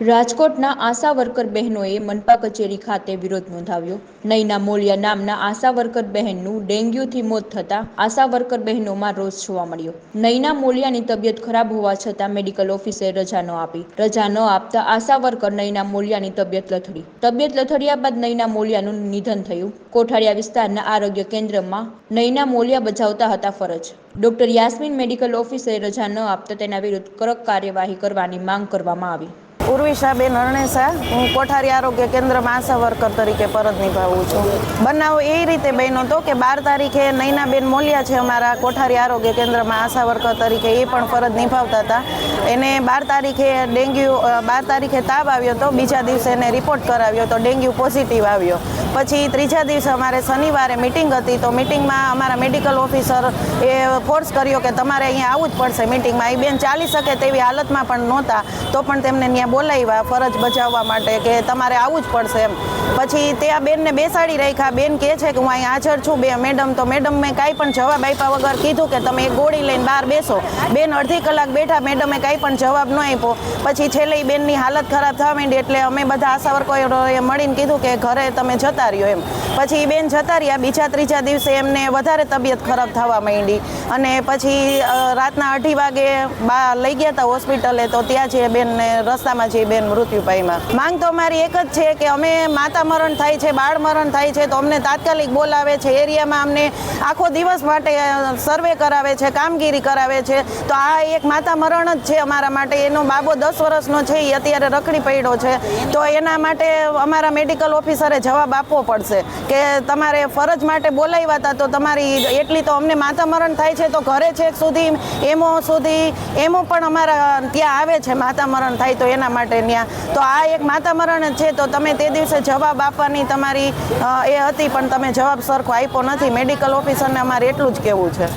રાજકોટના આશા વર્કર બહેનોએ મનપા કચેરી ખાતે વિરોધ નોંધાવ્યો. નૈના મોલિયા નામના આશા વર્કર બહેનનું ડેન્ગ્યુથી મોત થતાં આશા વર્કર બહેનોમાં રોષ જોવા મળ્યો. નૈના મોલિયાની તબિયત ખરાબ હોવા છતાં મેડિકલ ઓફિસે રજા ન આપી. રજા ન આપતા આશા વર્કર નૈના મોલિયાની તબિયત લથડી. તબિયત લથડ્યા બાદ નૈના મોલિયાનું નિધન થયું. કોઠારિયા વિસ્તારના આરોગ્ય કેન્દ્રમાં નૈના મોલિયા બજાવતા હતા ફરજ. ડોક્ટર યાસ્મીન મેડિકલ ઓફિસે રજા ન આપતા તેના વિરુદ્ધ કડક કાર્યવાહી કરવાની માંગ કરવામાં આવી. ઉર્વિશાબેન અરણેસા, હું કોઠારી આરોગ્ય કેન્દ્રમાં આશા વર્કર તરીકે ફરજ નિભાવું છું. બનાવ એ રીતે બન્યો હતો કે બાર તારીખે નૈનાબેન મોલિયા છે અમારા કોઠારી આરોગ્ય કેન્દ્રમાં આશા વર્કર તરીકે એ પણ ફરજ નિભાવતા હતા. એને બાર તારીખે ડેન્ગ્યુ બાર તારીખે તાવ આવ્યો હતો બીજા દિવસે એને રિપોર્ટ કરાવ્યો તો ડેન્ગ્યુ પોઝિટિવ આવ્યો. પછી ત્રીજા દિવસે અમારે શનિવારે મિટિંગ હતી તો મિટિંગમાં અમારા મેડિકલ ઓફિસર એ ફોર્સ કર્યો કે તમારે અહીંયા આવવું જ પડશે મિટિંગમાં એ બેન ચાલી શકે તેવી હાલતમાં પણ નહોતા તો પણ તેમને ત્યાં બોલાવ્યા ફરજ બજાવવા માટે કે તમારે આવવું જ પડશે એમ. પછી તે આ બેનને બેસાડી રાખ્યા. બેન કહે છે કે હું અહીં હાજર છું. બે મેડમ તો મેડમ મેં કાંઈ પણ જવાબ આપ્યા વગર કીધું કે તમે એક ગોળી લઈને બહાર બેસો. બેન અડધી કલાક બેઠા મેડમે કાંઈ પણ જવાબ ન આપ્યો. પછી છેલ્લે બેનની હાલત ખરાબ થવા માંડી એટલે અમે બધા આશા વર્કોએ મળીને કીધું કે ઘરે તમે જતા રહ્યો એમ. પછી બેન જતા રહ્યા. બીજા ત્રીજા દિવસે એમને વધારે તબિયત ખરાબ થવા માંડી. અને પછી રાતના અઢી વાગે બા લઈ ગયા હતા હોસ્પિટલે તો ત્યાં જે બેનને રસ્તામાં છે બેન મૃત્યુ પામ્યા. માંગ તો અમારી એક જ છે કે અમે માતા મરણ થાય છે, બાળ મરણ થાય છે, તો અમને તાત્કાલિક બોલાવે છે. એરિયામાં અમને આખો દિવસ માટે સર્વે કરાવે છે, કામગીરી કરાવે છે. તો આ એક માતા મરણ જ છે અમારા માટે. એનો બાબો દસ વર્ષનો છે એ અત્યારે રખડી પડ્યો છે. તો એના માટે અમારા મેડિકલ ઓફિસરે જવાબ આપવો પડશે કે તમારે ફરજ માટે બોલાવ્યા હતા, તો તમારી એટલી તો અમને માતા મરણ થાય છે, તો ઘરે છેક સુધી, એમો સુધી, એમો પણ અમારા ત્યાં આવે છે, માતા મરણ થાય તો એના માટે ત્યાં. તો આ એક માતા મરણ જ છે, તો તમે તે દિવસે જવાબ આપવાની તમારી એ હતી, પણ તમે જવાબ સરખો આપ્યો નથી. મેડિકલ ઓફિસરને અમારે એટલું જ કહેવું છે.